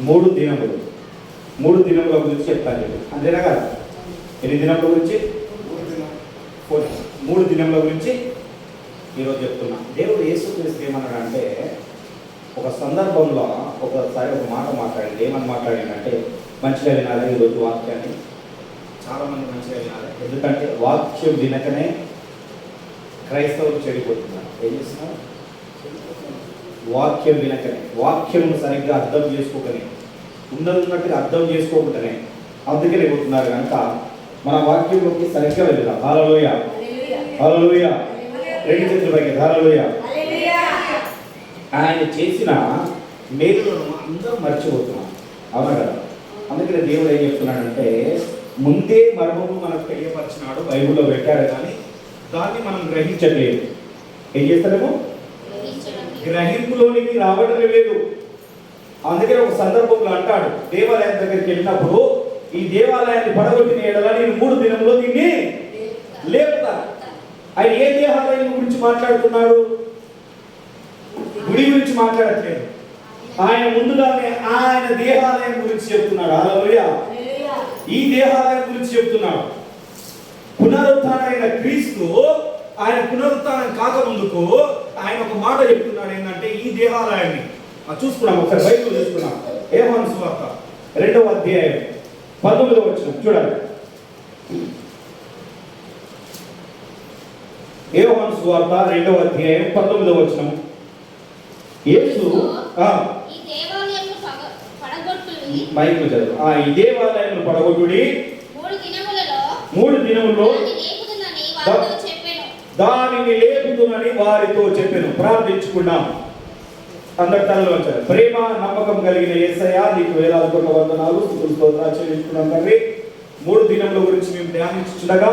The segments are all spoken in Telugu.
మూడు దినములు. మూడు దినముల గురించి చెప్తాను నేను. అంతేనా కదా? ఎన్ని దినముల గురించి? మూడు దినముల గురించి ఈరోజు చెప్తున్నా. దేవుడు యేసుక్రీస్తు ఏమన్నాడు అంటే ఒక సందర్భంలో ఒకసారి ఒక మాట మాట్లాడింది ఏమని మాట్లాడిందంటే మంచిగా వినాలి ఈరోజు వాక్యాన్ని. చాలామంది మంచిగా వినాలి. ఎందుకంటే వాక్యం వినకనే క్రైస్తవులు చెడిపోతున్నారు. ఏం చేస్తున్నారు? వాక్యం వినకనే. వాక్యం సరిగ్గా అర్థం చేసుకోకనే. ఉన్నట్టుగా అర్థం చేసుకోకుండానే అందుకనే పోతున్నారు కనుక మన వాక్యంలోకి సరిగ్గా వెళ్దాం హాలలోయ హాలలోయ రెండు చేతుల పైకి. హాలలోయ ఆయన చేసిన మేలులను అందరం మర్చిపోతున్నాం అవునా కదా? అందుకనే దేవుడు ఏం చెప్తున్నాడంటే ముందే మర్మము మనకు తెలియపరిచినాడు బైబిల్లో పెట్టాడు కానీ దాన్ని మనం గ్రహించట్లేదు. ఏం చేస్తారేమో? గ్రహింపులోనికి రావడం లేదు. అందుకని ఒక సందర్భంలో అంటాడు దేవాలయం దగ్గరికి వెళ్ళినప్పుడు ఈ దేవాలయాన్ని పడగొట్టిన ఎడల నేను మూడు దినంలో దీన్ని లేపుతా. ఆయన ఏ దేవాలయం గురించి మాట్లాడుతున్నాడు? గుడి గురించి మాట్లాడట్లేదు. ఆయన ముందుగానే ఆయన దేవాలయం గురించి చెప్తున్నాడు. అలలోయ ఈ దేవాలయం గురించి చెప్తున్నాడు. పునరుత్థానమైన క్రీస్తు ఆయన పునరుత్థానం కాకముందుకు ఆయన ఒక మాట చెప్తున్నాడు ఏంటంటే ఈ దేవాలయాన్ని. చూసుకున్నాం ఒకసారి బైబిల్ చూసుకున్నాం. ఏమని సువార్త రెండవ అధ్యాయం పంతొమ్మిదవ వచ్చిన చూడండి. ఏమని సువార్త రెండవ అధ్యాయం పంతొమ్మిదవ వచ్చిన యేసు చదువు ఆ ఈ దేవాలయం పడగొట్టుడి. మూడు దినములలో మూడు దినముల్లో దాన్ని లేపుదునని వారితో చెప్పెను. దానిని లేపుతునని వారితో చెప్పాను. ప్రార్థించుకున్నాం. అందరి తలలో వచ్చారు. ప్రేమ నమ్మకం కలిగిన ఏసయ్య నీకు వేలాది కోట్ల వందనాలు స్తోత్రాలు చెల్లించుకున్నాం తండ్రి. మూడు దినముల గురించి మేము ధ్యానించుండగా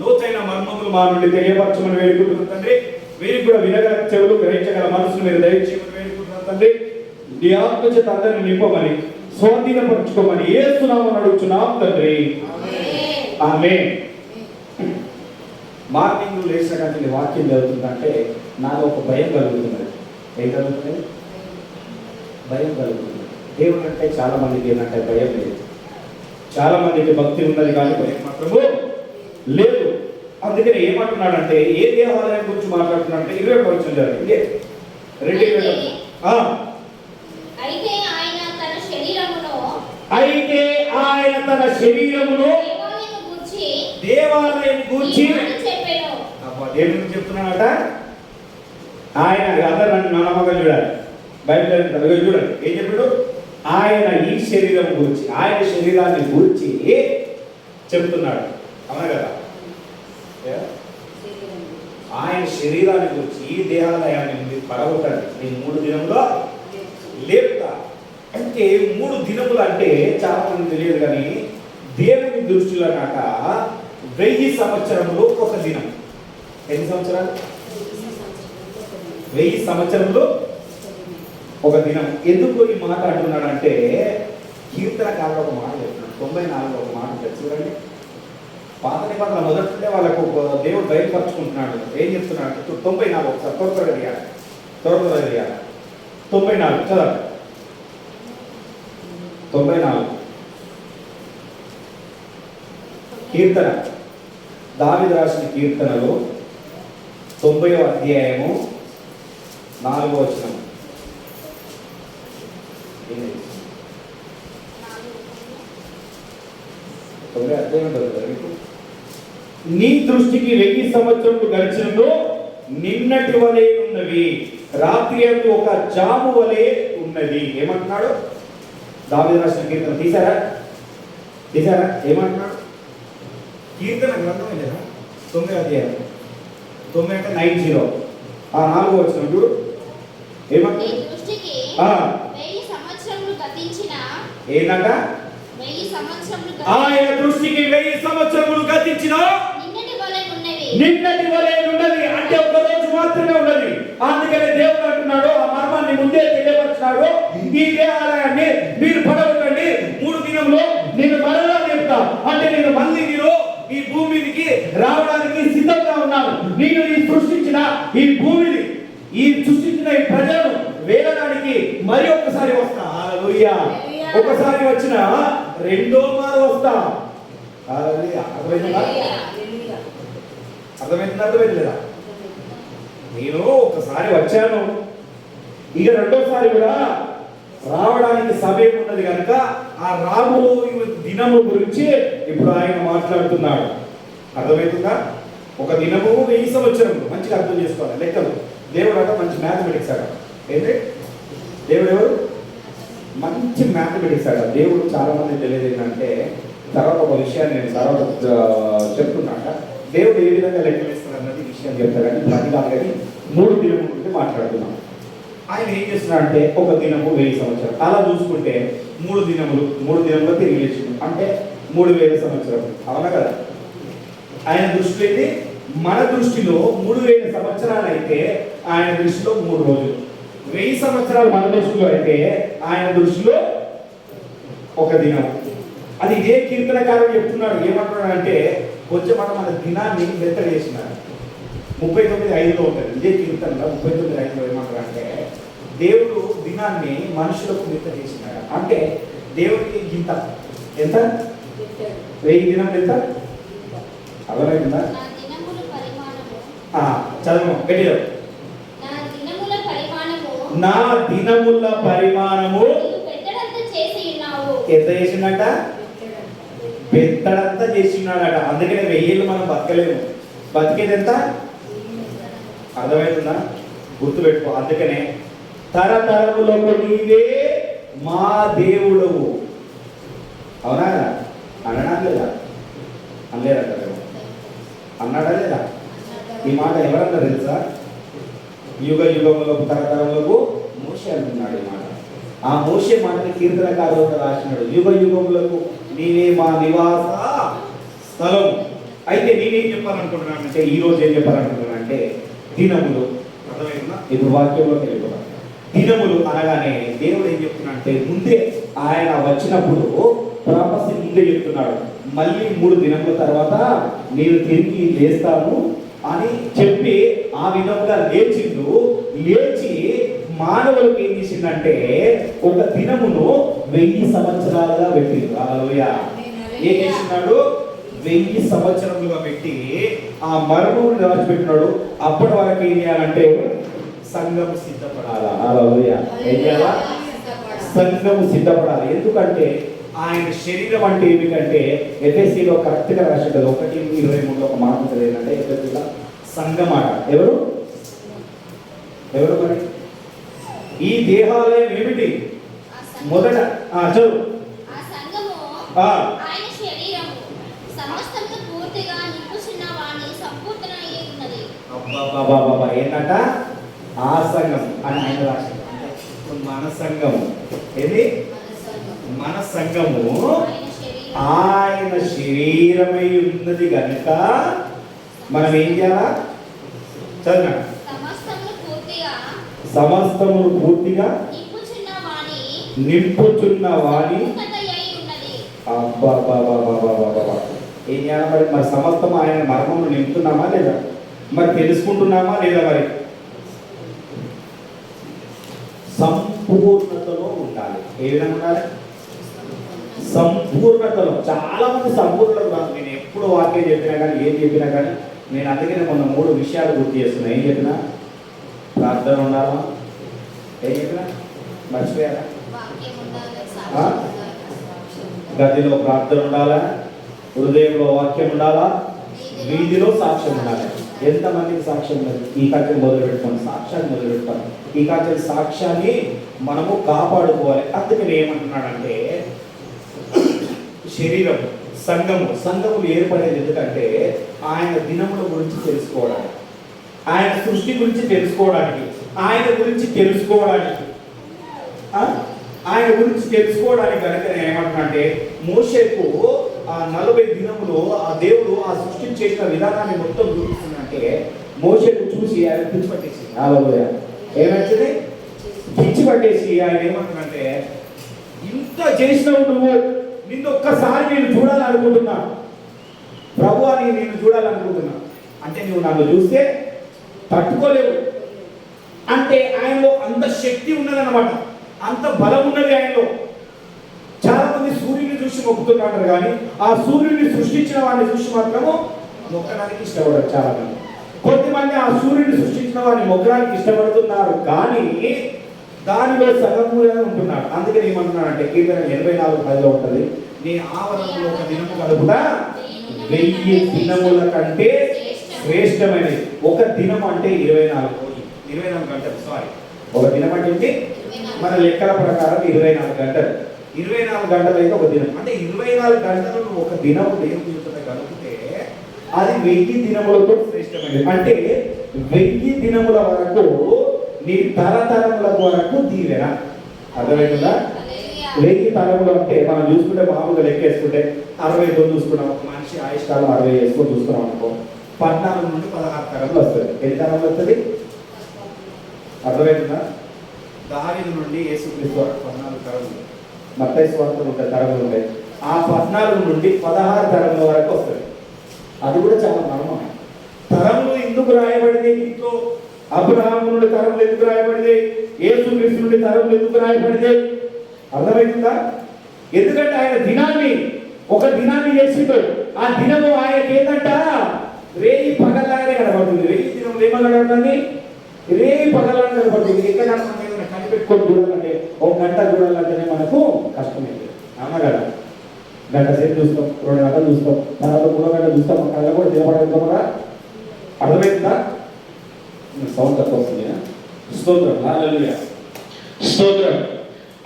లోతైన మర్మములు మా నుండి తెలియపరచమని వేడుకుంటున్నాం తండ్రి. వీరికి కూడా వినగల చెవులు గ్రహించగల మనసును మీరు దయచేయమని వేడుకుంటున్నాం తండ్రి. నీ ఆత్మచేత అందరిని నింపమని స్వాధీనపరచుకోమని ఏస్తున్నామని అడుగుతున్నాం తండ్రి. ఆమె మార్నింగ్ లేచిన కానీ వాక్యం జరుగుతుందంటే నాలో ఒక భయం కలుగుతున్నది. ఏం కలుగుతుంది? భయం కలుగుతుంది. దేవుడు అంటే చాలా మందికి ఏంటంటే భయం లేదు. చాలా మందికి భక్తి ఉన్నది కానీ భయం మాత్రము లేదు. అందుకని ఏమంటున్నాడంటే ఏ దేవాలయం గురించి మాట్లాడుతున్నాడంటే ఇరవై పరిచయం జరిగింది. రెండు ఇరవై అయితే ఆయన తన శరీరమును అయితే ఆయన తన దేవాలయం గూర్చి దేని గురించి చెప్తున్నాడట? ఆయన అందరు నన్ను నా నమ్మకం చూడాలి. బైబిల్ చూడండి. ఏం చెప్పాడు? ఆయన ఈ శరీరం గురించి ఆయన శరీరాన్ని గురించి చెప్తున్నాడు. అవునా కదా? ఆయన శరీరాన్ని గురించి ఈ దేహాలయాన్ని మీరు పడగొట్టండి. నేను మూడు దినంలో లేపుతా. అంటే మూడు దినములు అంటే చాలా మంది తెలియదు కానీ దేవుని దృష్టిలో నాక వెయ్యి సంవత్సరంలో ఒక దినం. ఎన్ని సంవత్సరాలు? వెయ్యి సంవత్సరంలో ఒక దినం. ఎందుకు ఈ మాట అంటున్నాడంటే కీర్తనకారుడు ఒక మాట చెప్తున్నాడు. తొంభై నాలుగులో ఒక మాట చూడండి. పాత నిబంధన మొదటినే వాళ్ళకు ఒక దేవుడు బయలుపరుచుకుంటున్నాడు. ఏం చెప్తున్నాడు అంటే తొంభై నాలుగు ఒకసారి త్వర త్వరగా తీయాలి త్వర త్వరగా తీయాలి తొంభై నాలుగు. చదవండి. తొంభై నాలుగు. కీర్తన. దావిద రాసిన కీర్తనలో తొంభై అధ్యాయము నాలుగో వచనం. తొంభై అధ్యాయం ఉంటుంది మీకు? నీ దృష్టికి వెయ్యి సంవత్సరములు గడిచినతో నిన్నటి వలె ఉన్నవి రాత్రి అందు ఒక జాము వలె ఉన్నది ఏమంటున్నాడు? దావి రాసిన కీర్తన తీసారా తీసారా ఏమంటున్నాడు? కీర్తన గ్రంథం తొమ్మిది అధ్యాయం. తొమ్మిది అంటే నైన్ జీరో. ఆ నాలుగో వచ్చిన చూడు. ఏంటంట సంవత్సరములు ఆయన దృష్టికి వెయ్యి సంవత్సరములు గతించిన నిన్నటి వలె ఉన్నది అంటే ఒక రోజు మాత్రమే ఉన్నది. అందుకని దేవుడు అంటున్నాడు ఆ మర్మాన్ని ముందే తెలియపరిచినాడు. ఈ దేవాలయాన్ని మీరు పడగొట్టండి. మూడు దినంలో నేను మరలా చెప్తా అంటే నేను మళ్ళీ నేను ఈ భూమికి రావడానికి సిద్ధంగా ఉన్నాను నేను ఈ సృష్టించిన ఈ భూమిని ఈ సృష్టించిన ఈ ప్రజలను వేలడానికి మరి ఒక్కసారి వస్తా. ఒకసారి వచ్చిన రెండో మారు వస్తా. అర్థమైందా? అర్థమైందా? అర్థమైందా నేను ఒకసారి వచ్చాను. ఇక రెండోసారి కూడా రావడానికి సమయం ఉన్నది కనుక ఆ రాబో దినము గురించి ఇప్పుడు ఆయన మాట్లాడుతున్నాడు. అర్థమవుతుందా ఒక దినము వెయ్యి సంవత్సరములు. మంచిగా అర్థం చేసుకోవాలి. లెక్కలు. దేవుడు అంటే మంచి మ్యాథమెటిక్స్ అట. ఏంటి? దేవుడు ఎవరు మంచి మ్యాథమెటిక్స్ అట. దేవుడు చాలా మంది తెలియదు ఏంటంటే తర్వాత ఒక విషయాన్ని నేను తర్వాత చెప్పుకున్నాక చెప్తున్నాక దేవుడు ఏ విధంగా లెక్కలు ఇస్తాడు అన్నది విషయం చెప్తాడు. కానీ ఇప్పుడు కాదు కానీ మూడు దినము గురించి మాట్లాడుతున్నాం. ఆయన ఏం చేస్తున్నాడు అంటే ఒక దినము వెయ్యి సంవత్సరం. అలా చూసుకుంటే మూడు దినములు మూడు దినములు తిరిగి అంటే మూడు వేల సంవత్సరం. అవునా కదా? ఆయన దృష్టి అయితే మన దృష్టిలో మూడు వేల సంవత్సరాలు అయితే ఆయన దృష్టిలో మూడు రోజులు. వెయ్యి సంవత్సరాలు మన దృష్టిలో అయితే ఆయన దృష్టిలో ఒక దినం. అది ఇదే కీర్తనకారుడు చెప్తున్నాడు. ఏమంటున్నాడు అంటే కొంచెం మనం మన దినాన్ని చేసినాడు ముప్పై తొమ్మిది ఐదులో ఉంటుంది. ఇదే కీర్తనలో ముప్పై తొమ్మిది ఐదులో ఏమంటారు అంటే దేవుడు దినాన్ని మనుషులకు లెక్క చేసినాడు. అంటే దేవుడికి ఇంత ఎంత? వెయ్యి దినం ఎంత? అర్థమైందా? చదవము గట్టిగా నా దినముల పరిమాణము ఎంత చేసిండట పెద్దడంతా చేసినాడట అందుకనే వెయ్యేళ్ళు మనం బతకలేము. బతికేది ఎంత? అర్థమవుతుందా గుర్తుపెట్టుకో. అందుకనే తరతరములకు నీవే మా దేవుడవు. అవునా అనడా లేదా? అనలేదంట అన్నాడా లేదా? ఈ మాట ఎవరన్నా తెలుసా? యుగ యుగములకు తరతరములకు మోసే అంటున్నాడు ఈ మాట. ఆ మోసే మాటని కీర్తనకారుడు రాసినాడు. యుగ యుగములకు నీవే మా నివాస స్థలం. అయితే నేనేం చెప్పాలనుకుంటున్నానంటే ఈ రోజు ఏం చెప్పాలనుకుంటున్నానంటే దినములు. అర్థమైందా? ఇప్పుడు వాక్యంలోకి వెళ్ళిపోతాం దినములు అనగానే దేవుడు ఏం చెప్తున్నాడంటే ముందే ఆయన వచ్చినప్పుడు ప్రాపసి ముందే చెప్తున్నాడు. మళ్ళీ మూడు దినముల తర్వాత నేను తిరిగి లేస్తాను అని చెప్పి ఆ విధంగా లేచిండు. లేచి మానవులకు ఏం చేసిందంటే ఒక దినమును వెయ్యి సంవత్సరాలుగా పెట్టిండు. ఏం చేస్తున్నాడు వెయ్యి సంవత్సరములుగా పెట్టి ఆ మరణుని దాచిపెట్టినాడు. అప్పటి వరకు ఏం చేయాలంటే సంఘం సిద్ధపడాలా? హల్లెలూయా. ఏం చేయాలా? సంఘము సిద్ధపడాలి. ఎందుకంటే ఆయన శరీరం అంటే ఏమిటంటే ఎఫ్ఎస్సిలో కరెక్ట్గా రాసింది ఒకటి ఇరవై మూడులో ఒక మాట ఉంటుంది ఏంటంటే ఎఫ్ఎస్సిలో సంఘం ఆట ఎవరు? ఎవరు మరి? ఈ దేహాలయం ఏమిటి? మొదట చదువు. ఏంటంట? ఆ సంఘం అని ఆయన మన సంఘం. ఏది? మన సంఘము ఆయన శరీరం ఆయన శరీరమై ఉన్నది గనుక మనం ఏం చేయాలా? చదువు సమస్తము పూర్తిగా సమస్తమును నింపుచున్న వాణి. ఏం చేయాలి మరి? మరి సమస్తం ఆయన మర్మము నింపుతున్నామా లేదా? మరి తెలుసుకుంటున్నామా లేదా మరి? సంపూర్ణతలో ఉండాలి. ఏ విధంగా ఉండాలి? సంపూర్ణతలో చాలా మంది సంపూర్ణత కాదు. నేను ఎప్పుడు వాక్యం చెప్పినా కానీ ఏం చెప్పినా కానీ నేను అందుకనే మొన్న మూడు విషయాలు గుర్తు చేస్తున్నా. ఏం చెప్పినా? ప్రార్థన ఉండాలా? ఏం చెప్పినా? మర్చిపోయారా? గదిలో ప్రార్థన ఉండాలా? హృదయంలో వాక్యం ఉండాలా? వీధిలో సాక్ష్యం ఉండాలి. ఎంతమందికి సాక్ష్యం లేదు ఈ కార్యం మొదలు పెడతాం సాక్ష్యాన్ని మొదలు పెడతాం ఈ కార్యం సాక్ష్యాన్ని మనము కాపాడుకోవాలి. అందుకని ఏమంటున్నాడంటే శరీరం సంఘము. సంఘములు ఏర్పడేది ఎందుకంటే ఆయన దినముల గురించి తెలుసుకోవడానికి. ఆయన సృష్టి గురించి తెలుసుకోవడానికి. ఆయన గురించి తెలుసుకోవడానికి? ఆయన గురించి తెలుసుకోవడానికి కనుక నేను ఏమంటున్నానంటే మోషేకు ఆ నలభై దినములు ఆ దేవుడు ఆ సృష్టి చేసిన విధానాన్ని మొత్తం చూపిస్తుందంటే మోషేకు చూసి ఆయన పిచ్చి పట్టేసి హల్లెలూయా. ఏమైంది? పిచ్చి పట్టేసి ఆయన ఏమంటున్నాడంటే ఇంత చేసినావు నువ్వు. నిన్ను ఒక్కసారి నేను చూడాలనుకుంటున్నా. ప్రభు అని నేను చూడాలనుకుంటున్నా. అంటే నువ్వు నన్ను చూస్తే తట్టుకోలేవు. అంటే ఆయనలో అంత శక్తి ఉన్నదన్నమాట. అంత బలం ఉన్నది ఆయనలో. చూసి మొక్కుతున్నాడు కానీ ఆ సూర్యుడిని సృష్టించిన వాడిని చూసి మాత్రము మొక్కడానికి ఇష్టపడరు చాలా మంది. కొంతమంది ఆ సూర్యుడిని సృష్టించిన వాడిని మొక్కడానికి ఇష్టపడుతున్నారు కానీ దానిలో సగముగా ఉంటున్నాడు. అందుకని ఏమంటున్నాడంటే కీర్తన ఎనభై నాలుగు పదిలో ఉంటుంది నీ ఆవరణలో ఒక దినము కలుపుట వెయ్యి దినముల కంటే శ్రేష్టమైనది. ఒక దినం అంటే ఇరవై నాలుగు రోజులు. ఇరవై నాలుగు గంటలు సారీ ఒక దినం అంటే ఏంటి? మన లెక్కల ప్రకారం ఇరవై నాలుగు గంటలు. ఇరవై నాలుగు గంటలు అయితే ఒక దినం. అంటే ఇరవై నాలుగు గంటలు నువ్వు ఒక దినం దేవుని జీవితంలో కలిపితే అది వెయ్యి దినములతో శ్రేష్టమైనది. అంటే వెయ్యి దినముల వరకు నీ తరతరముల వరకు దీవెన. హల్లెలూయా. వెయ్యి తరములు అంటే మనం చూసుకుంటే మామూలుగా లెక్క వేసుకుంటే అరవై తొమ్మిది చూసుకున్నాం ఒక మనిషి ఆయుష్కాలం అరవై వేసుకొని చూసుకున్నాం అనుకో పద్నాలుగు నుండి పదహారు తరములు వస్తుంది ఎన్ని తరములు వస్తుంది అర్థమవుతుందా దావిది నుండి యేసుక్రీస్తు వరకు పద్నాలుగు తరములు. స్వార్థలు ఉంటాయి తరములు ఉంటాయి ఆ పద్నాలుగు నుండి పదహారు తరముల వరకు వస్తుంది అది కూడా చాలా మర్మమే తరములు ఎందుకు రాయబడింది? ఇంట్లో అబ్రహాం నుండి తరములు ఎందుకు రాయబడింది యేసుక్రీస్తు నుండి తరములు ఎందుకు రాయబడింది అర్థమైందా? ఎందుకంటే ఆయన దినాన్ని ఒక దినాన్ని చేసిండు. ఆ దినము ఆయనకి ఏంటంట రేయి పగలాగానే కనబడుతుంది. రేయి దినం ఏమని రేయి పగల్లాగా కనబడుతుంది. ఎక్కడ కనిపెట్టుకొని చూడాలంటే ఒక గంట చూడాలంటేనే మనకు కష్టమైంది. అమ్మగారు గంట సేపు చూస్తాం రెండు గంటలు చూస్తాం తర్వాత మూడో గంట చూస్తాం కళ్ళ కూడా నిలబడతాం అర్థమైందా? సౌండ్ తక్కువ వస్తుంది స్తోత్రం హల్లెలూయా. స్తోత్రం.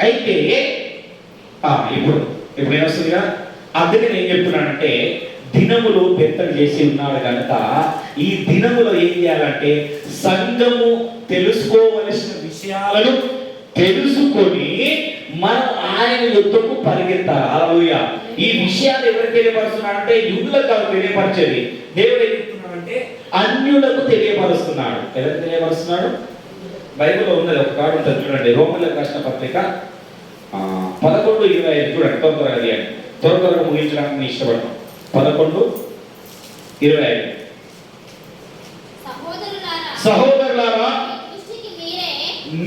అయితే ఆ, ఇప్పుడు ఇప్పుడు ఏమొస్తుందిగా అందుకని ఏం చెప్తున్నానంటే దినములు పెత్తలు చేసి ఉన్నాడు కనుక ఈ దినములో ఏం చేయాలంటే సంఘము తెలుసుకోవలసిన విషయాలను తెలుసుకొని మనం ఆయన యుద్ధకు పరిగెత్తాలి. అలలుయ ఈ విషయాలు ఎవరు తెలియపరుస్తున్నారంటే యుద్ధులకు కాదు తెలియపరిచేది. దేవుడు ఏం చెప్తున్నాడంటే అన్యులకు తెలియపరుస్తున్నాడు. ఎవరికి తెలియపరుస్తున్నాడు? బైబిల్లో ఉన్నది ఒక కాడు ఉంటుంది చూడండి. రోమిలకు రాసిన పత్రిక పదకొండు ఇరవై ఐదు చూడండి త్వర త్వరగా తీయండి త్వర త్వరగా ముగించడానికి నేను ఇష్టపడతాను పదకొండు ఇరవై ఐదు. సహోదరులారా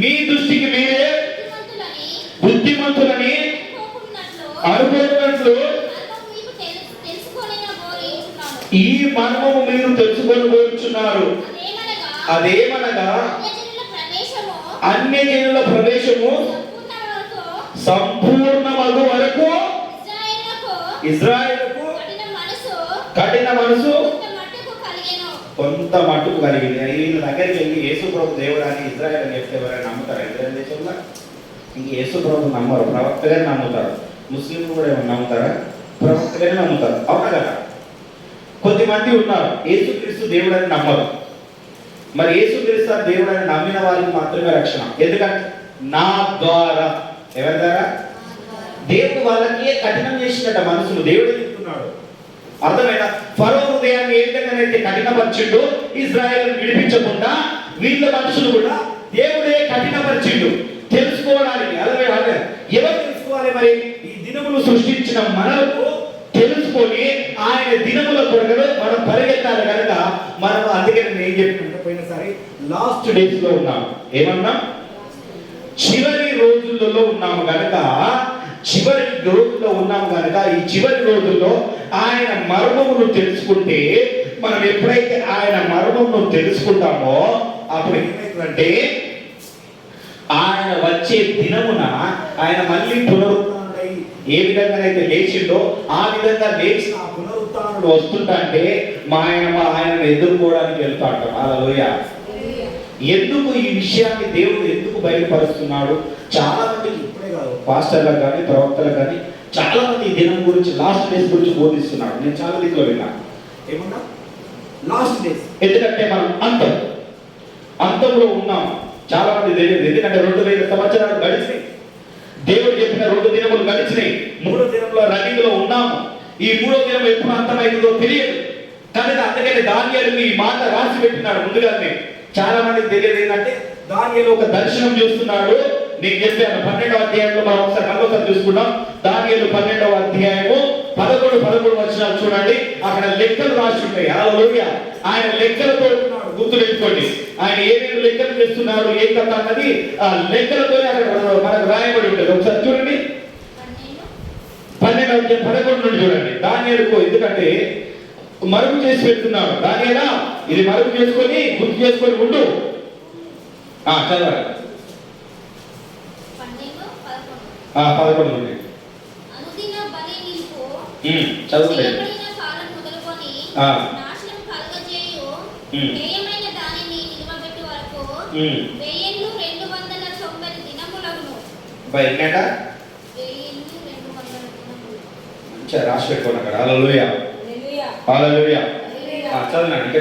మీ దృష్టికి మీరే బుద్ధిమంతులని అనుకున్నట్లు మర్మము మీకు తెలుసు తెలుసుకోలేన బోధించున్నాను. ఈ మర్మము మీరు తెలుసుకొని పోతున్నారు అదేమనగా? అన్య జనుల ప్రవేశము. సంపూర్ణమగు వరకు ఇజ్రాయేలుకు కఠిన మనసు కొంత మట్టుకు కలిగింది. వీళ్ళ దగ్గరికి వెళ్ళి యేసు ప్రభు దేవుడు అని ఇజ్రాయెల్ అని చెప్తే ఎవరైనా నమ్ముతారు? ఇజ్రాయెల్ దేశంలో? ఇంక యేసు ప్రభు నమ్మరు. ప్రవక్తగానే నమ్ముతారు. ముస్లింలు కూడా ఏమైనా నమ్ముతారా? ప్రవక్తగానే నమ్ముతారు. అవునా కదా? కొద్దిమంది ఉన్నారు. యేసుక్రీస్తు దేవుడు అని నమ్మరు. మరి యేసుక్రీస్తు దేవుడు అని నమ్మిన వారికి మాత్రమే రక్షణ. ఎందుకంటే నా ద్వారా. ఎవరి ద్వారా? దేవుడు వాళ్ళకి కఠినం చేసినట్ట మనసులు దేవుడు చెప్తున్నాడు. అర్థమైనా ఫరో హృదయాన్ని ఏ విధంగానైతే కఠినపరిచిండు ఇజ్రాయల్ విడిపించకుండా వీళ్ళ మనుషులు కూడా దేవుడే కఠినపరిచిండు. తెలుసుకోవడానికి. అర్థమే అర్థం ఎవరు తెలుసుకోవాలి మరి? ఈ దినములు సృష్టించిన మనకు తెలుసుకొని ఆయన దినముల కొరకు మనం పరిగెత్తాలి కనుక మనం అందుకే నేను ఏం చెప్పినట్టు పోయినసారి లాస్ట్ డేస్లో ఉన్నాం ఏమన్నా? చివరి రోజులలో ఉన్నాము కనుక చివరి రోజుల్లో ఉన్నాము కనుక ఈ చివరి రోజుల్లో ఆయన మర్మమును తెలుసుకుంటే మనం ఎప్పుడైతే ఆయన మర్మమును తెలుసుకుంటామో అప్పుడు ఏమవుతుందంటే ఆయన వచ్చే దినమున ఆయన మళ్ళీ పునరుత్డై ఏ విధంగానైతే లేచిండో ఆ విధంగా లేచిన ఆ పునరుత్నుడు వస్తుంటే మా ఆయన మా ఆయనను ఎదుర్కోవడానికి వెళ్తా ఉంటాం అలా ఎందుకు ఈ విషయాన్ని దేవుడు ఎందుకు బయలుపరుస్తున్నాడు? చాలా మందికి ఇప్పుడే కాదు పాస్టర్లకు కానీ ప్రవక్తలకు కానీ చాలా మంది ఈ దినం గురించి లాస్ట్ డేస్ గురించి బోధిస్తున్నాడు. నేను చాలా దిక్కులో విన్నాను ఏమన్నా? లాస్ట్ డేస్ ఎందుకంటే మనం అంతం అంతంలో ఉన్నాం. చాలా మంది తెలియదు ఎందుకంటే రెండు వేల సంవత్సరాలు గడిచినాయి. దేవుడు చెప్పిన రెండు దినములు గడిచినాయి. మూడో దినంలో రన్నింగ్ ఉన్నాము. ఈ మూడో దినం ఎప్పుడు అంతమైందో తెలియదు. కానీ అందుకని దానియాలు ఈ మాట రాసి పెట్టినాడు ముందుగానే. చాలా మందికి తెలియదు ఏంటంటే దానియాలు ఒక దర్శనం చూస్తున్నాడు. నేను చెప్పాను పన్నెండవ అధ్యాయంలో మనం ఒకసారి మరొకసారి చూసుకుంటాం దానియాలు పన్నెండవ అధ్యాయము పదకొండు పదకొండు వచ్చినాలు చూడండి. అక్కడ లెక్కలు రాసి ఉంటాయి అలా ఆయన లెక్కలతో ఉన్నాడు గుర్తుపెట్టుకోండి. ఆయన ఏమేమి లెక్కలు చేస్తున్నాడు ఏ కథ అన్నది ఆ లెక్కలతోనే అక్కడ మనకు రాయబడి ఉంటుంది. ఒకసారి చూడండి. పన్నెండు పదకొండు నుండి చూడండి. దానియలకు ఎందుకంటే మరుగు చేసి పెడుతున్నాడు దానియలా ఇది మరుగు చేసుకొని గుర్తు చేసుకొని ఉండు. ఆ, చదవాలి పదకొండు ఆ, పదకొండు నుండి. చదువుతుంది హేయమైన దానిని నిలవబెట్టు వరకు. వెయ్యిన్ను రెండు వందల తొంభై దినములను బయట మంచిగా రాసి పెట్టుకోండి అక్కడ. హల్లెలూయా. ఆ, చదవండి ఇంకా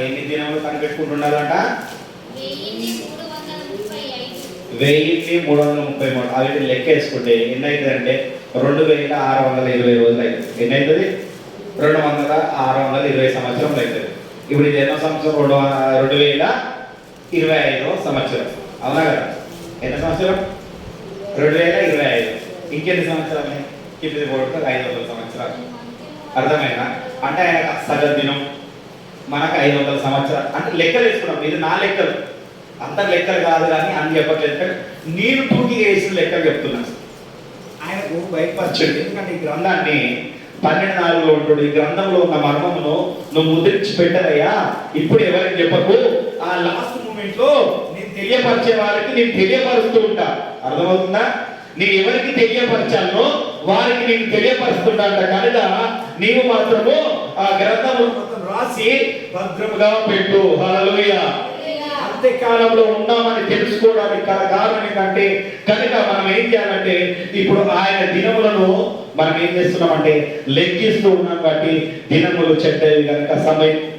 ఎన్ని దినములు కనిపెట్టుకుంటున్నారంట వెయ్యిన్ని మూడు వందల ముప్పై వెయ్యి మూడు వందల ముప్పై మూడు. అవి లెక్క వేసుకుంటే ఎన్ని అవుతుంది అంటే రెండు వేల ఆరు వందల ఇరవై రోజులు అవుతుంది ఎన్ని అవుతుంది రెండు వందల ఆరు వందల ఇరవై సంవత్సరం అవుతుంది ఇప్పుడు ఇది ఎన్నో సంవత్సరం? రెండు రెండు వేల ఇరవై ఐదో సంవత్సరం. అవునా కదా? ఎన్ని సంవత్సరం? రెండు వేల ఇరవై ఐదు. ఇంకెన్ని సంవత్సరాలు? కింది పోటీ ఐదు వందల సంవత్సరాలు. అర్థమైనా అంటే ఆయన సగం దినం మనకు ఐదు వందల సంవత్సరాలు. అంటే లెక్కలు వేసుకున్నాం ఇది నా లెక్కలు. అంత లెక్కలు కాదు కానీ అని చెప్పట్లేదు కానీ నేను పూర్తిగా వేసిన లెక్కలు చెప్తున్నాను ఆయనకు బయటపరచండి. ఎందుకంటే ఈ గ్రంథాన్ని పన్నెండు నాలుగులో ఉంటాడు. ఈ గ్రంథంలో ఉన్న మర్మమును నువ్వు ముద్రించి పెట్టరయ్యా ఇప్పుడు ఎవరికి చెప్పకు. ఆ లాస్ట్ మూమెంట్లో నేను తెలియపరిచే వాళ్ళకి నేను తెలియపరుస్తూ ఉంటా. అర్థమవుతుందా? నేను ఎవరికి తెలియపరచాలో వారికి నేను తెలియపరుస్తుంటా కనుక నీవు మాత్రము ఆ గ్రంథము రాసి భద్రముగా పెట్టు. హలోయ కాలంలో ఉన్నామని తెలుసుకోవడానికి గల కారణం ఏంటంటే కనుక మనం ఏం చేయాలంటే ఇప్పుడు ఆయన దినములను మనం ఏం చేస్తున్నామంటే లెక్కిస్తూ ఉన్నాం కాబట్టి దినములు చెడ్డవి కనుక సమయం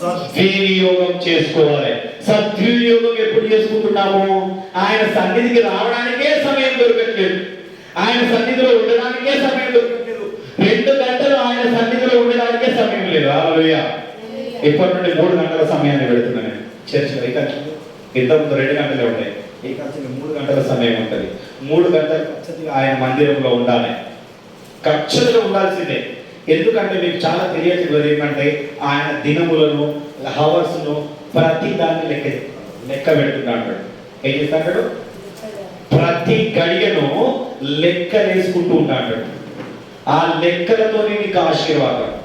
సద్వినియోగం చేసుకోవాలి. సద్వినియోగం ఎప్పుడు చేసుకుంటున్నాము? ఆయన సన్నిధికి రావడానికే సమయం దొరకట్లేదు. ఆయన సన్నిధిలో ఉండడానికే సమయం దొరకట్లేదు. రెండు గంటలు ఆయన సన్నిధిలో ఉండడానికే సమయం లేదు. అలా ఇప్పటి నుండి మూడు గంటల సమయాన్ని పెడుతున్నాను నేను? చర్చిలో ఖర్చులు ఇంతకుముందు రెండు గంటలే ఉంటాయి ఈ ఖర్చులు మూడు గంటల సమయం ఉంటుంది. మూడు గంటలు ఖచ్చితంగా ఆయన మందిరంలో ఉండాలి. ఖచ్చితంగా ఉండాల్సిందే. ఎందుకంటే మీకు చాలా తెలియట్లేదు ఏంటంటే ఆయన దినములను హవర్స్ను ప్రతి దాన్ని లెక్క లెక్క పెడుతున్నాడు ఏం చేస్తాడు ప్రతి గడియను లెక్క వేసుకుంటూ ఉంటాడు ఆ లెక్కలతోనే నీకు ఆశీర్వాదం.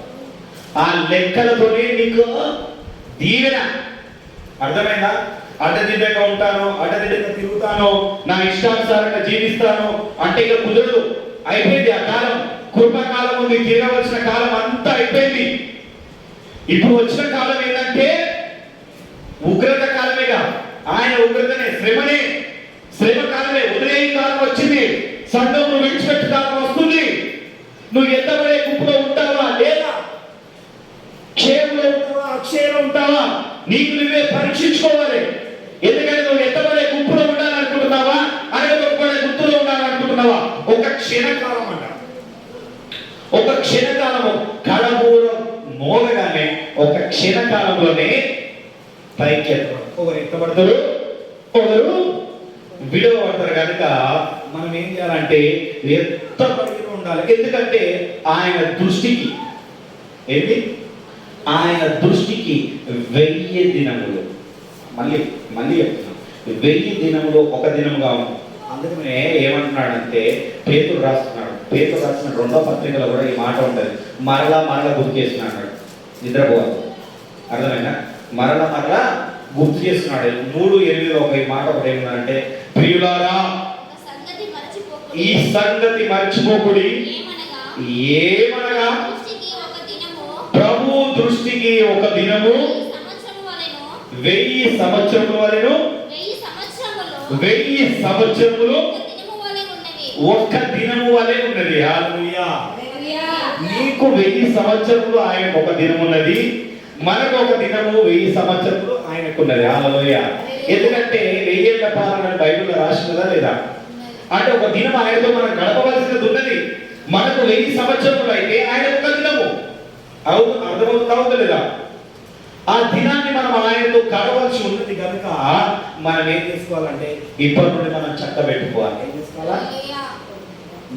ఆ లెక్కలతోనే నీకు దీవెన. అర్థమైందా? అడ్డదిడ్డగా ఉంటాను అడ్డదిడ్డగా తిరుగుతాను నా ఇష్టానుసారంగా జీవిస్తాను. అంటే ఇక కుదరదు. అయిపోయింది ఆ కాలం. కృపకాలం ఉంది తిరగవలసిన కాలం అంతా అయిపోయింది. ఇప్పుడు వచ్చిన కాలం ఏంటంటే ఉగ్రత కాలమేగా. ఆయన ఉగ్రతనే శ్రమనే. శ్రమ కాలమే ఉదయం కాలం వచ్చింది. సంఘం నువ్వు విడిచిపెట్టు కాలం వస్తుంది. నువ్వు ఎంతవరే గుంపులో పరీక్షించుకోవాలి. ఎందుకంటే నువ్వు ఎంతవరే గుంపులో ఉండాలనుకుంటున్నావా? అలాగే ఒక్కనే గుర్తులో ఉండాలనుకుంటున్నావా? ఒక క్షణకాలం అంట ఒక క్షణకాలము. కడబూర మోగగానే ఒక క్షణకాలంలోనే పైకి ఎత్తడం ఒకరు ఎత్తబడతారు? ఒకరు విడవబడతారు కనుక మనం ఏం చేయాలంటే ఎంత ఎత్తబడి ఉండాలి. ఎందుకంటే ఆయన దృష్టికి. ఏంటి ఆయన దృష్టికి వెయ్యి దినములు. మళ్ళీ మళ్ళీ చెప్తున్నాం వెయ్యి దినములు ఒక దినముగా ఉంది. అందుకనే ఏమంటున్నాడంటే పేతుడు రాస్తున్నాడు. పేతుడు రాసిన రెండో పత్రికలో కూడా ఈ మాట ఉంటుంది. మరలా మరలా గుర్తు చేస్తున్నాడు నిద్రపోవాలి అర్థమైనా మరలా మరలా గుర్తు చేస్తున్నాడు. మూడు ఎనిమిదిలో ఒక ఈ మాట ఒకటి ఏమన్నాడంటే ప్రియులారా. ఈ సంగతి మర్చిపోకుడి. ఏమనగా ఏమనగా దృష్టికి ఒక దినము ప్రభు దృష్టికి ఒక దినము. వెయ్యి సంవత్సరముల. వలెను వెయ్యి సంవత్సరములు. ఒక్క దినము వలె ఉన్నది నీకు వెయ్యి సంవత్సరములు ఆయనకు ఒక దినం ఉన్నది మనకు ఒక దినము వెయ్యి సంవత్సరములు ఆయనకున్నది. హల్లెలూయా. ఎందుకంటే వెయ్యేళ్ళ పాలన బైబిల్లో రాసినదా లేదా? అంటే ఒక దినం ఆయనతో మనం గడపవలసినది ఉన్నది. మనకు వెయ్యి సంవత్సరములు అయితే ఆయన ఒక దినము. అవును అర్థమవుతుందా అవుతుందా? లేదా ఆ దినాన్ని మనం ఆయనతో గడవలసి ఉన్నది కనుక మనం ఏం చేసుకోవాలంటే ఇప్పటి నుండి మనం చక్క పెట్టుకోవాలి. ఏం చేసుకోవాలా.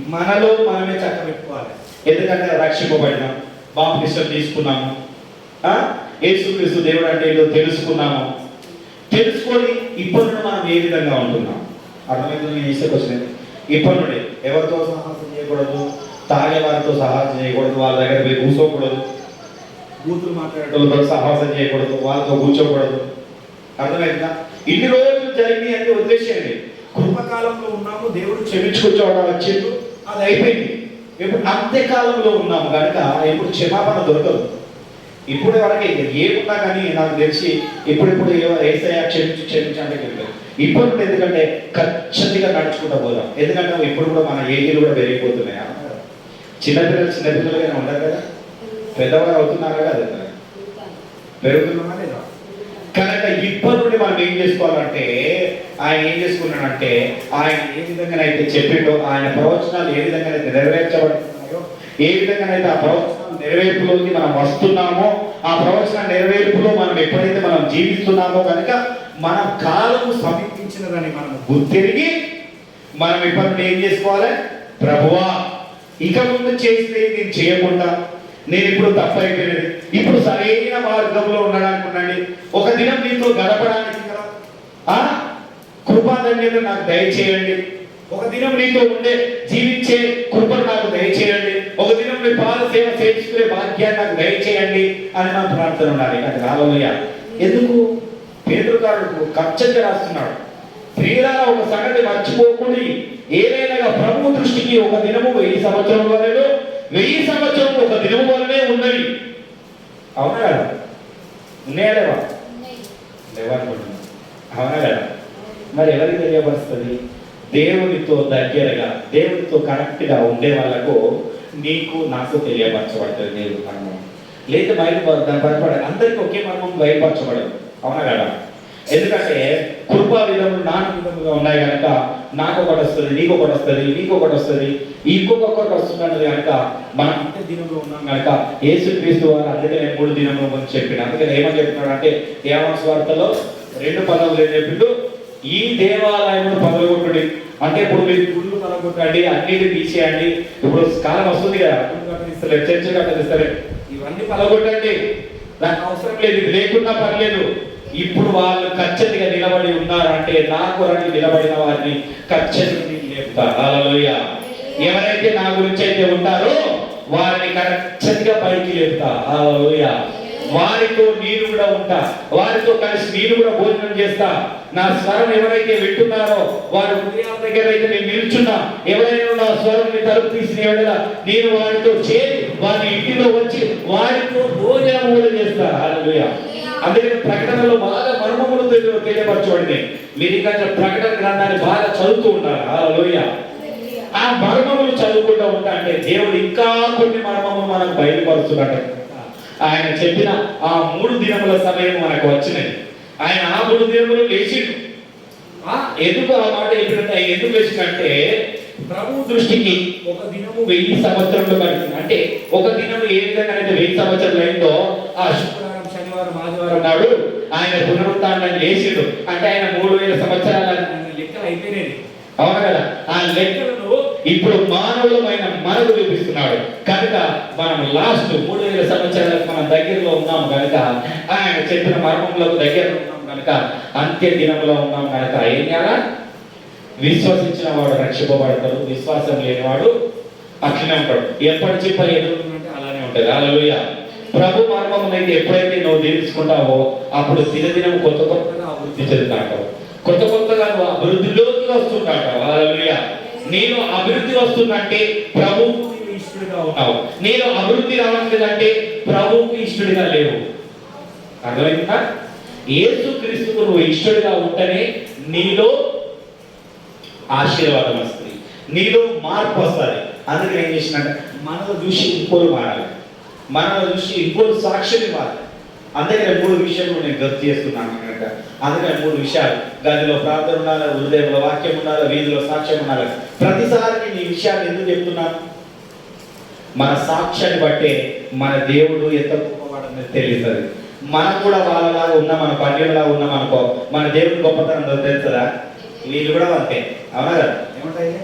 మనలో మనమే చక్క పెట్టుకోవాలి. ఎందుకంటే రక్షింపబడినాం బాప్తిసం తీసుకున్నాము. ఆ? యేసుక్రీస్తు దేవుడు అంటే ఏదో తెలుసుకున్నాము. తెలుసుకొని ఇప్పటి నుండి మనం ఏ విధంగా ఉంటున్నాం? అర్థమైంది నేను క్వశ్చన్? ఇప్పటి నుండి ఎవరితో సహాసం చేయకూడదు? తాగే వారితో సహాసం చేయకూడదు? వాళ్ళ దగ్గర పోయి కూర్చోకూడదు? కూతురు మాట్లాడేటోళ్ళతో సహవాసం చేయకూడదు వాళ్ళతో కూర్చోకూడదు. అర్థమైందా? ఇన్ని రోజులు జరిగి అంటే వదిలేసేయండి కృపకాలంలో ఉన్నాము దేవుడు క్షమించుకొచ్చేవాడు వచ్చిండు అది అయిపోయింది. ఇప్పుడు అంత్యకాలంలో ఉన్నాము కనుక ఇప్పుడు క్షమాపణ దొరకదు. ఇప్పుడు వరకు ఏమున్నా కానీ నాకు తెలిసి ఇప్పుడిప్పుడు ఏసయ్యా క్షమించు క్షమించి అంటే చెప్పారు ఇప్పుడు ఎందుకంటే ఖచ్చితంగా నడుచుకుంటా పోదాం. ఎందుకంటే ఇప్పుడు కూడా మన ఏజీలు కూడా పెరిగిపోతున్నాయి? చిన్నపిల్లలు చిన్నపిల్లలుగానే ఉండరు కదా. పెద్దవారు అవుతున్నారా కదా పెరుగుతున్నామా లేదా? కనుక ఇప్పటి నుండి మనం ఏం చేసుకోవాలంటే ఆయన ఏం చేసుకున్నాడంటే ఆయన ఏ విధంగానైతే చెప్పిండో ఆయన ప్రవచనాలు ఏ విధంగానైతే నెరవేర్చబడుతున్నాయో ఏ విధంగానైతే ఆ ప్రవచనాలు నెరవేర్పులోకి మనం వస్తున్నామో ఆ ప్రవచన నెరవేర్పులో మనం ఎప్పుడైతే మనం జీవిస్తున్నామో కనుక మన కాలము సమీపించినదని మనం గుర్తిరిగి మనం ఇప్పటి నుండి ఏం చేసుకోవాలి? ప్రభువా ఇక ముందు చేసినవి నేను చేయకుండా నేను ఇప్పుడు తప్పైపోయినది. ఇప్పుడు సరైన మార్గంలో ఉండడానికి ఉండండి. ఒక దినం మీతో గడపడానికి కదా. ఆ? కృపాధన్యత నాకు దయచేయండి. ఒక దినం నీతో ఉండే జీవించే కృపను నాకు దయచేయండి. ఒక దినం మీ పాద సేవ చేయించుకునే భాగ్యాన్ని నాకు దయచేయండి అని నా ప్రార్థన ఉండాలి. అది రాలయ్య ఎందుకు? పేదరుగారుడు ఖచ్చితంగా రాస్తున్నాడు. ప్రియులారా ఒక సంగతి మర్చిపోకూడి ఏదైనా ప్రభు దృష్టికి ఒక దినము వెయ్యి సంవత్సరంలో వలన వెయ్యి సంవత్సరం ఒక దినము వలనే ఉన్నవి. అవునా కదా? ఉన్నాయా లేవా? లేవా అవునా కదా? మరి ఎవరికి తెలియపరుస్తుంది? దేవునితో దగ్గరగా దేవునితో కరెక్ట్గా ఉండే వాళ్ళకు నీకు నాకు తెలియపరచబడుతుంది దేవుడు మర్మం. లేదా బయట దాని బయటపడదు అందరికీ ఒకే మర్మం బయటపరచబడదు అవునా కదా? ఎందుకంటే కృపా విధములు నాన్న విధముగా ఉన్నాయి కనుక నాకు ఒకటి వస్తుంది నీకు ఒకటి వస్తుంది నీకు ఒకటి వస్తుంది. ఇంకొకటి వస్తుంది అన్నది కనుక మనం అంత దినంలో ఉన్నాం కనుక యేసు క్రీస్తు వారు నేను మూడు దినంలో అని చెప్పిన. అందుకని ఏమని చెప్తున్నాడు అంటే దేవాస్ వార్తలో రెండు పదవులు ఏం చెప్పిండు? ఈ దేవాలయమును పగలగొట్టుడి. అంటే ఇప్పుడు మీరు గుళ్ళు పగలగొట్టండి అన్నిటి తీసేయండి. ఇప్పుడు కాలం వస్తుంది కదా గుళ్ళు కట్టడిస్తారు చర్చ కట్టడిస్తారు ఇవన్నీ పగలగొట్టండి. దానికి అవసరం లేదు లేకుండా లేకున్నా పర్లేదు. ఇప్పుడు వాళ్ళు ఖచ్చితంగా నిలబడి ఉన్నారంటే నా కొరకు నిలబడిన వారిని ఖచ్చితంగా లేపుతారు. హల్లెలూయా. ఎవరైతే నా గురించి అయితే ఉంటారో వారిని ఖచ్చితంగా పైకి లేపుతా హల్లెలూయా. వారితో నేను కూడా ఉంటా. వారితో కలిసి నేను కూడా భోజనం చేస్తా. నా స్వరం ఎవరైతే వింటున్నారో వారి హృదయాల దగ్గర అయితే నేను నిల్చున్నా. ఎవరైనా నా స్వరం తలుపు తీసిన ఎవరైనా నేను వారితో చేరి వారి ఇంటిలో వచ్చి వారితో భోజనం కూడా చేస్తా. హల్లెలూయా. అందుకని ప్రకటనలో బాగా మర్మములు తెలియ- తెలియపరచబడింది మీరు ఇంకా ప్రకటన గ్రంథాన్ని బాగా చదువుతూ ఉంటారు. హల్లెలూయా ఆ మర్మములు చదువుకుంటూ ఉంటా అంటే దేవుడు ఇంకా కొన్ని మర్మములు మనకు బయలుపరుస్తున్నాడు ఆయన చెప్పిన ఆ మూడు దినముల సమయం మనకు వచ్చినది. ఆయన ఆ మూడు దినములు లేచిండు. ఆ, ఎందుకు ఆ మాట చెప్పినట్టు? ఆయన ఎందుకు లేచిందంటే ప్రభు దృష్టికి ఒక దినము వెయ్యి సంవత్సరంలో కలిసింది అంటే ఒక దినం ఏ విధంగా అయితే వెయ్యి సంవత్సరాలు అయిందో ఆ శుక్ర శనివారం ఆదివారం నాడు ఆయన పునరుత్థానాన్ని లేచిండు అంటే ఆయన మూడు వేల సంవత్సరాల లెక్కలు అయిపోయినాయి. అవును కదా? ఆ లెక్కలను ఇప్పుడు మానవులమైన మనకు చూపిస్తున్నాడు. కనుక మనం లాస్ట్ మూడు వేల సంవత్సరాలకు మనం దగ్గరలో ఉన్నాం కనుక ఆయన చెప్పిన మర్మములకు దగ్గరలో ఉన్నాం కనుక అంత్య దినంలో ఉన్నాం కనుక ఏం చేయాలా? విశ్వసించిన వాడు రక్షింపబడతాడు. విశ్వాసం లేనివాడు అట్లనే ఉంటాడు ఎప్పటి చెప్ప ఎదురుందంటే అలానే ఉంటుంది. అలలుయ ప్రభు మర్మమునైతే ఎప్పుడైతే నువ్వు తెలుసుకుంటావో అప్పుడు దినదినం కొత్త కొత్తగా అభివృద్ధి చెందుతావు. కొత్త కొత్తగా నువ్వు అభివృద్ధిలోకి వస్తుంటావు. అలలుయ నేను అభివృద్ధి వస్తుందంటే ప్రభువుకు ఇష్టడిగా ఇష్టడుగా ఉన్నావు నేను అభివృద్ధి రావట్లేదంటే ప్రభువుకు ఇష్టడిగా లేవు. అర్థమైందా? ఏసు క్రీస్తుకు నువ్వు ఇష్టడిగా ఉంటేనే నీలో ఆశీర్వాదం వస్తుంది. నీలో మార్పు వస్తుంది. అందుకని ఏం చేసినట్టు? మనలో చూసి ఇంకోరు మారాలి. మన చూసి ఇంకోటి సాక్ష్యం ఇవ్వాలి. అందుకనే మూడు విషయాలు నేను గుర్తు చేస్తున్నాను కనుక. అందుకనే మూడు విషయాలు. గదిలో ప్రార్థన ఉండాలి? హృదయంలో వాక్యం ఉండాలి? వీధిలో సాక్ష్యం ఉండాలి? ప్రతిసారి నేను ఈ విషయాలు ఎందుకు చెప్తున్నాను? మన సాక్ష్యాన్ని బట్టే మన దేవుడు ఎంత గొప్పవాడని తెలుస్తుంది మనం కూడా వాళ్ళలాగా ఉన్న మన పన్నెండులా ఉన్నాం అనుకో మన దేవుడు గొప్పతనం తెలుస్తుందా? వీళ్ళు కూడా అంతే. అవునా కదా? ఏమంటాయి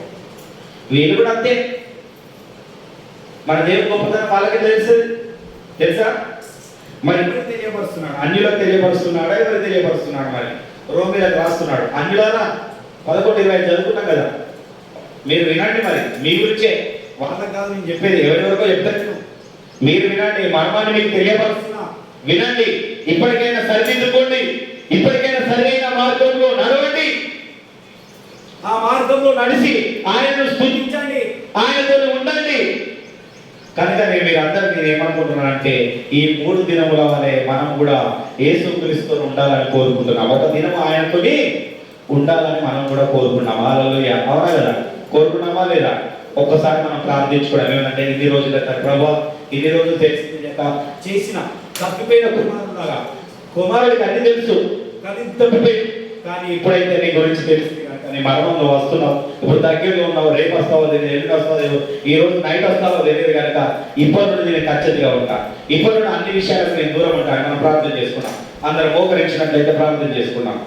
వీళ్ళు కూడా అంతే. మన దేవుడు గొప్పతనం? వాళ్ళకి తెలుస్తుంది తెలుసా? మరి ఎవరు తెలియపరుస్తున్నాడు? అన్యులకు తెలియపరుస్తున్నాడా? ఎవరు తెలియపరుస్తున్నాడు మరి? రోమిలకు రాస్తున్నాడు. అన్యులారా? పదకొండు ఇరవై ఐదు చదువుకున్నాం కదా. మీరు వినండి మరి. మీ గురించే. వాళ్ళకి కాదు నేను చెప్పేది ఎవరెవరికో చెప్తాను మీరు. వినండి. మర్మాన్ని మీకు తెలియపరుస్తున్నా. వినండి. ఇప్పటికైనా సరిదిద్దుకోండి. ఇప్పటికైనా సరైన మార్గంలో నడవండి. ఆ మార్గంలో నడిచి ఆయనను స్థుతించండి. ఆయనతో ఉండండి. కనుక నేను మీరు నేను ఏమనుకుంటున్నాను ఏమనుకుంటున్నానంటే ఈ మూడు దినముల వలె మనం కూడా యేసుక్రీస్తుతో ఉండాలని కోరుకుంటున్నాం. ఒక దినం ఆయనతోని ఉండాలని మనం కూడా కోరుకున్నాం వాళ్ళలో అవునా కదా కోరుకున్నామా లేదా? ఒక్కసారి మనం ప్రార్థించుకోవడం ఏమంటే ఇన్ని రోజుల తర్వాత ప్రభా ఇన్ని రోజులు తెలిసింది లేక చేసిన తప్పిపోయిన కుమారులాగా కుమారుడికి అన్ని తెలుసు కానీ తప్పిపోయి కానీ ఇప్పుడైతే నీ గురించి తెలిసింది కనుక నీ మరణంలో వస్తున్నావు. ఇప్పుడు దగ్గరలో ఉన్నావు రేపు వస్తావో తెలియదు ఎల్లుండి వస్తావో తెలియదు. ఈ రోజు నైట్ వస్తావో తెలియదు కనుక ఇప్పటి నుండి నేను ఖచ్చితంగా ఉంటా. ఇప్పటి నుండి అన్ని విషయాలకు నేను దూరం ఉంటాను మనం ప్రార్థన చేసుకున్నాం. అందరం మోకరించినట్లయితే ప్రార్థన చేసుకున్నాం.